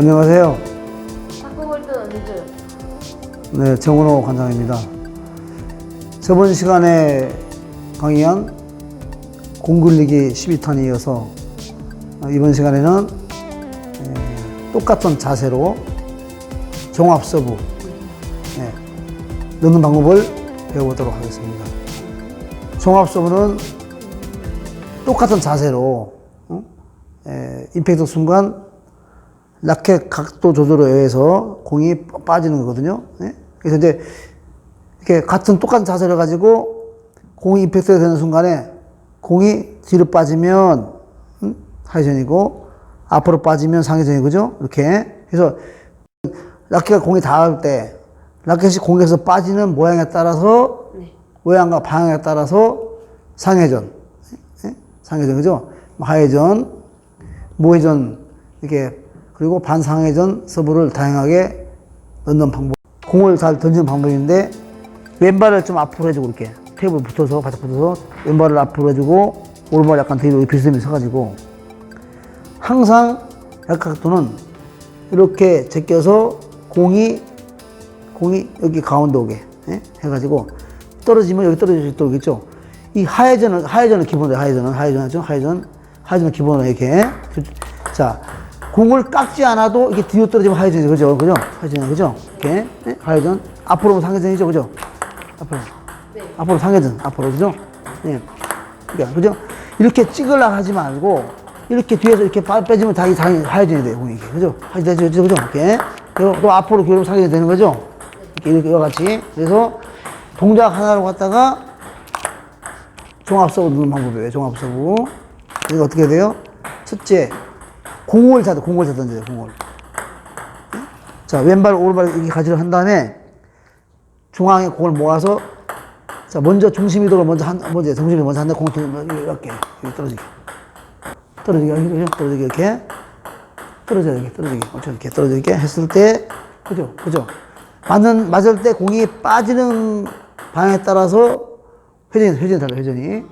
안녕하세요. 탁구 볼때 언니들 네, 정은호 관장입니다. 저번 시간에 강의한 공굴리기 12탄에 이어서 이번 시간에는 에, 똑같은 자세로 종합 서브 네, 넣는 방법을 배워보도록 하겠습니다. 종합 서브는 똑같은 자세로 어? 에, 임팩트 순간 라켓 각도 조절에 의해서 공이 빠지는 거거든요. 예? 그래서 이제 이렇게 같은 똑같은 자세를 가지고 공이 임팩트가 되는 순간에 공이 뒤로 빠지면 음? 하회전이고 앞으로 빠지면 상회전이 그죠? 이렇게 그래서 라켓가 공이 닿을 때 라켓이 공에서 빠지는 모양에 따라서 네. 모양과 방향에 따라서 상회전, 예? 상회전 그죠? 하회전, 무회전 이렇게 그리고 반상회 전 서브를 다양하게 넣는 방법. 공을 잘 던지는 방법인데 왼발을 좀 앞으로 해주고 이렇게 테이블 붙어서 바짝 붙어서 왼발을 앞으로 해주고 오른발 약간 뒤로 비스듬히 서가지고 항상 약각도는 이렇게 제껴서 공이 공이 여기 가운데 오게 예? 해가지고 떨어지면 여기 떨어질 수 있도록 있죠. 이 하회전은 하회전은 기본이에요. 하회전은 하회전 하죠. 하회전 하회전은 기본으로 이렇게 자 공을 깎지 않아도 이게 뒤로 떨어지면 하회전이죠. 그죠? 그죠? 하회전 그죠? 이렇게 예? 하회전 앞으로 오면 상회전이죠. 그죠? 앞으로 네. 앞으로 상회전 앞으로 그죠? 예. 그러니까 그죠? 이렇게 찍으려고 하지 말고 이렇게 뒤에서 이렇게 빠- 빼주면 당연히 당연히 하회전이 돼요. 공이 그죠? 하회전 되죠. 그죠? 이렇게 그리고 또 앞으로 기울면 상회전이 되는 거죠? 이렇게 이렇게 이와 같이 그래서 동작 하나로 갖다가 종합서브 넣는 방법이에요. 종합서브. 이거 어떻게 돼요? 첫째, 공을 자, 공을 자 던져요, 공을. 자, 왼발, 오른발 이렇게 가지를 한 다음에 중앙에 공을 모아서 자, 먼저 중심 이동을 먼저 한, 먼저 중심을 먼저 한다, 공을 들- 이렇게, 이렇게 떨어지게. 떨어지게, 이렇게, 떨어지게, 이렇게. 떨어져야 이렇게, 떨어지게. 이렇게 떨어지게 했을 때, 그죠? 그죠? 맞는, 맞을 때 공이 빠지는 방향에 따라서 회전이, 회전이 달라요, 회전이.